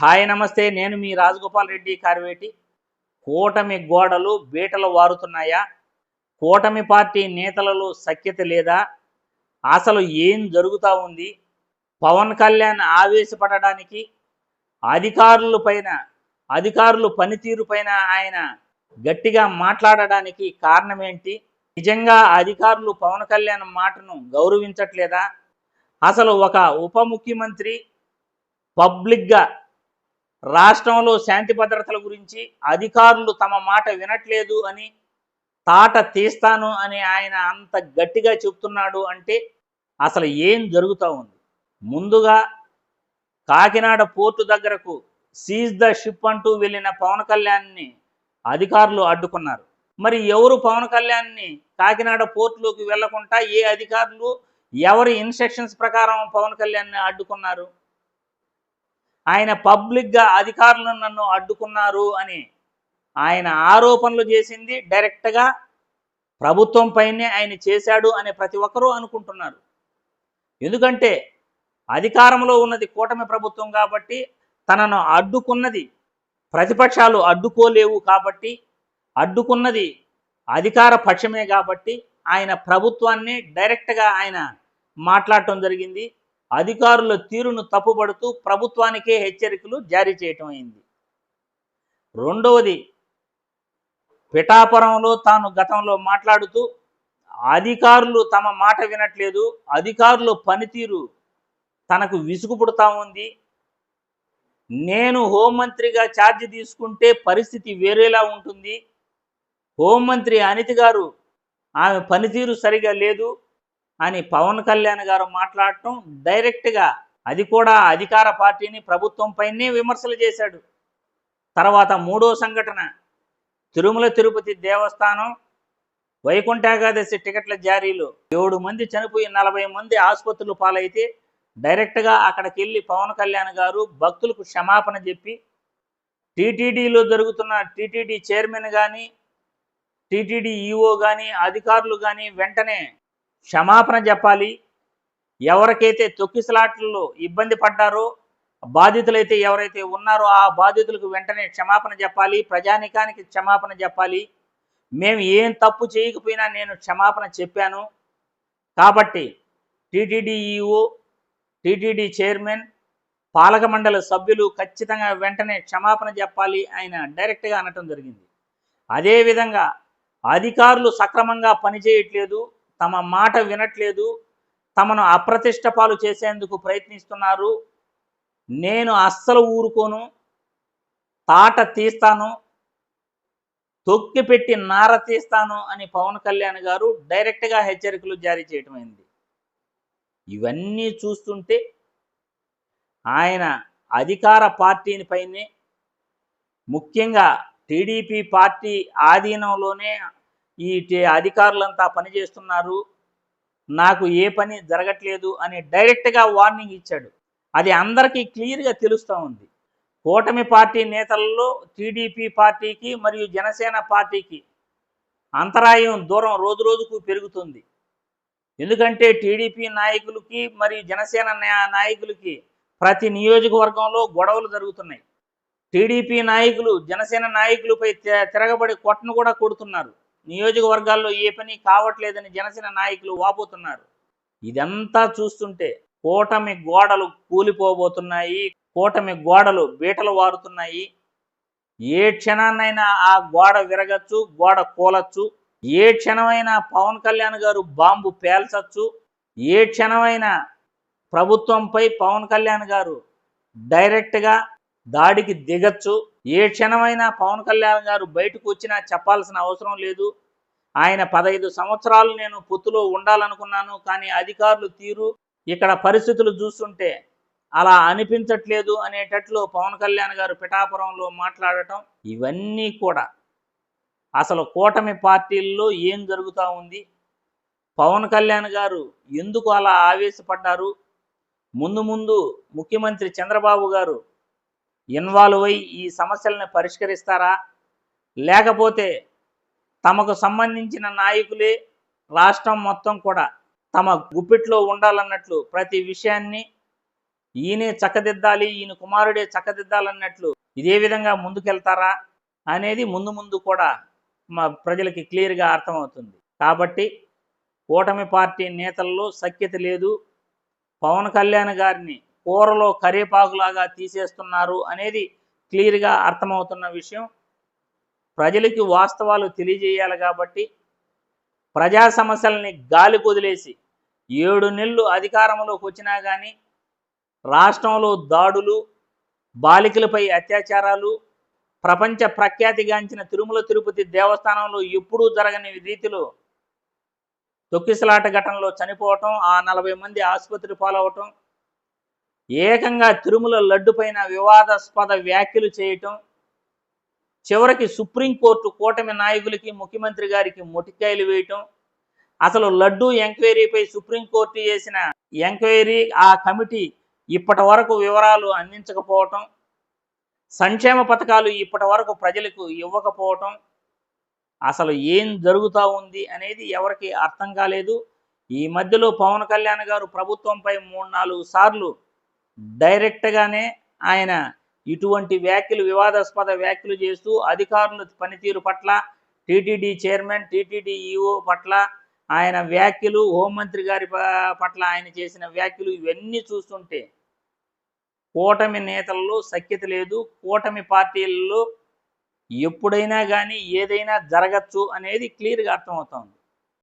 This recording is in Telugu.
హాయ్ నమస్తే. నేను మీ రాజగోపాల్ రెడ్డి కార్వేటి. కూటమి గోడలు బీటలు వారుతున్నాయా? కూటమి పార్టీ నేతలలో సఖ్యత లేదా? అసలు ఏం జరుగుతూ ఉంది? పవన్ కళ్యాణ్ ఆవేశపడడానికి అధికారుల పైన అధికారుల పనితీరు పైన ఆయన గట్టిగా మాట్లాడడానికి కారణం ఏంటి నిజంగా అధికారులు పవన్ కళ్యాణ్ మాటను గౌరవించట్లేదా? అసలు ఒక ఉప ముఖ్యమంత్రి పబ్లిక్గా రాష్ట్రంలో శాంతి భద్రతల గురించి అధికారులు తమ మాట వినట్లేదు అని తాట తీస్తాను అని ఆయన అంత గట్టిగా చెప్తున్నాడు అంటే అసలు ఏం జరుగుతూ ఉంది? ముందుగా కాకినాడ పోర్టు దగ్గరకు సీజ్ ద షిప్ అంటూ వెళ్ళిన పవన్ కళ్యాణ్ని అధికారులు అడ్డుకున్నారు. మరి ఎవరు పవన్ కళ్యాణ్ని కాకినాడ పోర్టులోకి వెళ్ళకుండా ఏ అధికారులు ఎవరి ఇన్స్ట్రక్షన్స్ ప్రకారం పవన్ కళ్యాణ్ని అడ్డుకున్నారు? ఆయన పబ్లిక్గా అధికారులు నన్ను అడ్డుకున్నారు అని ఆయన ఆరోపణలు చేసింది డైరెక్ట్గా ప్రభుత్వం పైనే ఆయన చేశాడు అని ప్రతి ఒక్కరూ అనుకుంటున్నారు. ఎందుకంటే అధికారంలో ఉన్నది కూటమి ప్రభుత్వం కాబట్టి తనను అడ్డుకున్నది ప్రతిపక్షాలు అడ్డుకోలేవు కాబట్టి అడ్డుకున్నది అధికార పక్షమే కాబట్టి ఆయన ప్రభుత్వాన్ని డైరెక్ట్గా ఆయన మాట్లాడటం జరిగింది. అధికారుల తీరును తప్పుపడుతూ ప్రభుత్వానికే హెచ్చరికలు జారీ చేయటం అయింది. రెండవది పిఠాపురంలో తాను గతంలో మాట్లాడుతూ అధికారులు తమ మాట వినట్లేదు అధికారుల పనితీరు తనకు విసుగు పుడతా ఉంది. నేను హోంమంత్రిగా ఛార్జ్ తీసుకుంటే పరిస్థితి వేరేలా ఉంటుంది. హోంమంత్రి అనిత గారు ఆమె పనితీరు సరిగా లేదు. అని పవన్ కళ్యాణ్ గారు మాట్లాడటం డైరెక్ట్గా అది కూడా అధికార పార్టీని ప్రభుత్వంపైనే విమర్శలు చేశాడు. తర్వాత మూడో సంఘటన తిరుమల తిరుపతి దేవస్థానం వైకుంఠ ఏకాదశి టికెట్ల జారీలో. ఏడు మంది చనిపోయి నలభై మంది ఆసుపత్రులు పాలైతే డైరెక్ట్గా అక్కడికి వెళ్ళి పవన్ కళ్యాణ్ గారు భక్తులకు క్షమాపణ చెప్పి టీటీడీలో జరుగుతున్న టీటీడీ చైర్మన్ కానీ టీటీడీ ఈఓ కానీ అధికారులు కానీ వెంటనే క్షమాపణ చెప్పాలి. ఎవరికైతే తొక్కిసలాట్లలో ఇబ్బంది పడ్డారో బాధితులైతే ఎవరైతే ఉన్నారో ఆ బాధితులకు వెంటనే క్షమాపణ చెప్పాలి. ప్రజానికానికి క్షమాపణ చెప్పాలి. మేము ఏం తప్పు చేయకపోయినా నేను క్షమాపణ చెప్పాను. కాబట్టి టీటీడీ ఈఓ టీటీడీ చైర్మన్ పాలక మండలి సభ్యులు ఖచ్చితంగా వెంటనే క్షమాపణ చెప్పాలి ఆయన డైరెక్ట్గా అనటం జరిగింది. అదేవిధంగా అధికారులు సక్రమంగా పనిచేయట్లేదు తమ మాట వినట్లేదు తమను అప్రతిష్ట పాలు చేసేందుకు ప్రయత్నిస్తున్నారు. నేను అస్సలు ఊరుకోను తాట తీస్తాను తొక్కి పెట్టి నార తీస్తాను అని పవన్ కళ్యాణ్ గారు డైరెక్ట్గా హెచ్చరికలు జారీ చేయటమైంది ఇవన్నీ చూస్తుంటే ఆయన అధికార పార్టీని పైనే ముఖ్యంగా టీడీపీ పార్టీ ఆధీనంలోనే ఈ అధికారులంతా పనిచేస్తున్నారు నాకు ఏ పని జరగట్లేదు అని డైరెక్ట్గా వార్నింగ్ ఇచ్చాడు. అది అందరికీ క్లియర్గా తెలుస్తూ ఉంది. కూటమి పార్టీ నేతలలో టీడీపీ పార్టీకి మరియు జనసేన పార్టీకి అంతరాయం దూరం రోజు రోజుకు పెరుగుతుంది. ఎందుకంటే టీడీపీ నాయకులకి మరియు జనసేన నాయకులకి ప్రతి నియోజకవర్గంలో గొడవలు జరుగుతున్నాయి. టీడీపీ నాయకులు జనసేన నాయకులపై తి- తిరగబడి కొట్టను కూడా కొడుతున్నారు. నియోజకవర్గాల్లో ఏ పని కావట్లేదని జనసేన నాయకులు వాపోతున్నారు. ఇదంతా చూస్తుంటే కూటమి గోడలు కూలిపోబోతున్నాయి కూటమి గోడలు బీటలు వారుతున్నాయి. ఏ క్షణాన్నైనా ఆ గోడ విరగచ్చు గోడ కూలచ్చు. ఏ క్షణమైనా పవన్ కళ్యాణ్ గారు బాంబు పేల్చచ్చు. ఏ క్షణమైనా ప్రభుత్వంపై పవన్ కళ్యాణ్ గారు డైరెక్ట్గా దాడికి దిగచ్చు. ఏ క్షణమైనా పవన్ కళ్యాణ్ గారు బయటకు వచ్చినా చెప్పాల్సిన అవసరం లేదు. ఆయన పదహైదు సంవత్సరాలు నేను పొత్తులో ఉండాలనుకున్నాను కానీ అధికారులు తీరు ఇక్కడ పరిస్థితులు చూస్తుంటే అలా అనిపించట్లేదు అనేటట్లు పవన్ కళ్యాణ్ గారు పిఠాపురంలో మాట్లాడటం ఇవన్నీ కూడా అసలు కూటమి పార్టీల్లో ఏం జరుగుతూ ఉంది? పవన్ కళ్యాణ్ గారు ఎందుకు అలా ఆవేశపడ్డారు? ముందు ముందు ముఖ్యమంత్రి చంద్రబాబు గారు ఇన్వాల్వ్ అయి ఈ సమస్యలను పరిష్కరిస్తారా? లేకపోతే తమకు సంబంధించిన నాయకులే రాష్ట్రం మొత్తం కూడా తమ గుప్పిట్లో ఉండాలన్నట్లు ప్రతి విషయాన్ని ఈయనే చక్కదిద్దాలి ఈయన కుమారుడే చక్కదిద్దాలన్నట్లు ఇదే విధంగా ముందుకెళ్తారా అనేది ముందు ముందు కూడా మా ప్రజలకి క్లియర్గా అర్థమవుతుంది. కాబట్టి కూటమి పార్టీ నేతల్లో సఖ్యత లేదు. పవన్ కళ్యాణ్ గారిని కూరలో కరేపాకులాగా తీసేస్తున్నారు అనేది క్లియర్గా అర్థమవుతున్న విషయం. ప్రజలకి వాస్తవాలు తెలియజేయాలి కాబట్టి ప్రజా సమస్యల్ని గాలి కుదిలేసి ఏడు నెలలు అధికారంలోకి వచ్చినా కానీ రాష్ట్రంలో దాడులు బాలికలపై అత్యాచారాలు ప్రపంచ ప్రఖ్యాతిగాంచిన తిరుమల తిరుపతి దేవస్థానంలో ఎప్పుడూ జరగని రీతిలో తొక్కిసలాట ఘటనలో చనిపోవటం ఆ నలభై మంది ఆసుపత్రి పాలవటం ఏకంగా తిరుమల లడ్డు పైన వివాదాస్పద వ్యాఖ్యలు చేయటం చివరికి సుప్రీంకోర్టు కూటమి నాయకులకి ముఖ్యమంత్రి గారికి మొటికాయలు వేయటం అసలు లడ్డు ఎంక్వైరీపై సుప్రీంకోర్టు చేసిన ఎంక్వైరీ ఆ కమిటీ ఇప్పటి వరకు వివరాలు అందించకపోవటం సంక్షేమ పథకాలు ఇప్పటి వరకు ప్రజలకు ఇవ్వకపోవటం అసలు ఏం జరుగుతూ ఉంది అనేది ఎవరికి అర్థం కాలేదు. ఈ మధ్యలో పవన్ కళ్యాణ్ గారు ప్రభుత్వంపై మూడు నాలుగు సార్లు డైరెక్ట్గానే ఆయన ఇటువంటి వ్యాఖ్యలు వివాదాస్పద వ్యాఖ్యలు చేస్తూ అధికారుల పనితీరు పట్ల టీటీడీ చైర్మన్ టీటీడీ ఈఓ పట్ల ఆయన వ్యాఖ్యలు హోంమంత్రి గారి పట్ల ఆయన చేసిన వ్యాఖ్యలు ఇవన్నీ చూస్తుంటే కూటమి నేతల్లో సఖ్యత లేదు. కూటమి పార్టీలలో ఎప్పుడైనా కానీ ఏదైనా జరగచ్చు అనేది క్లియర్గా అర్థమవుతోంది.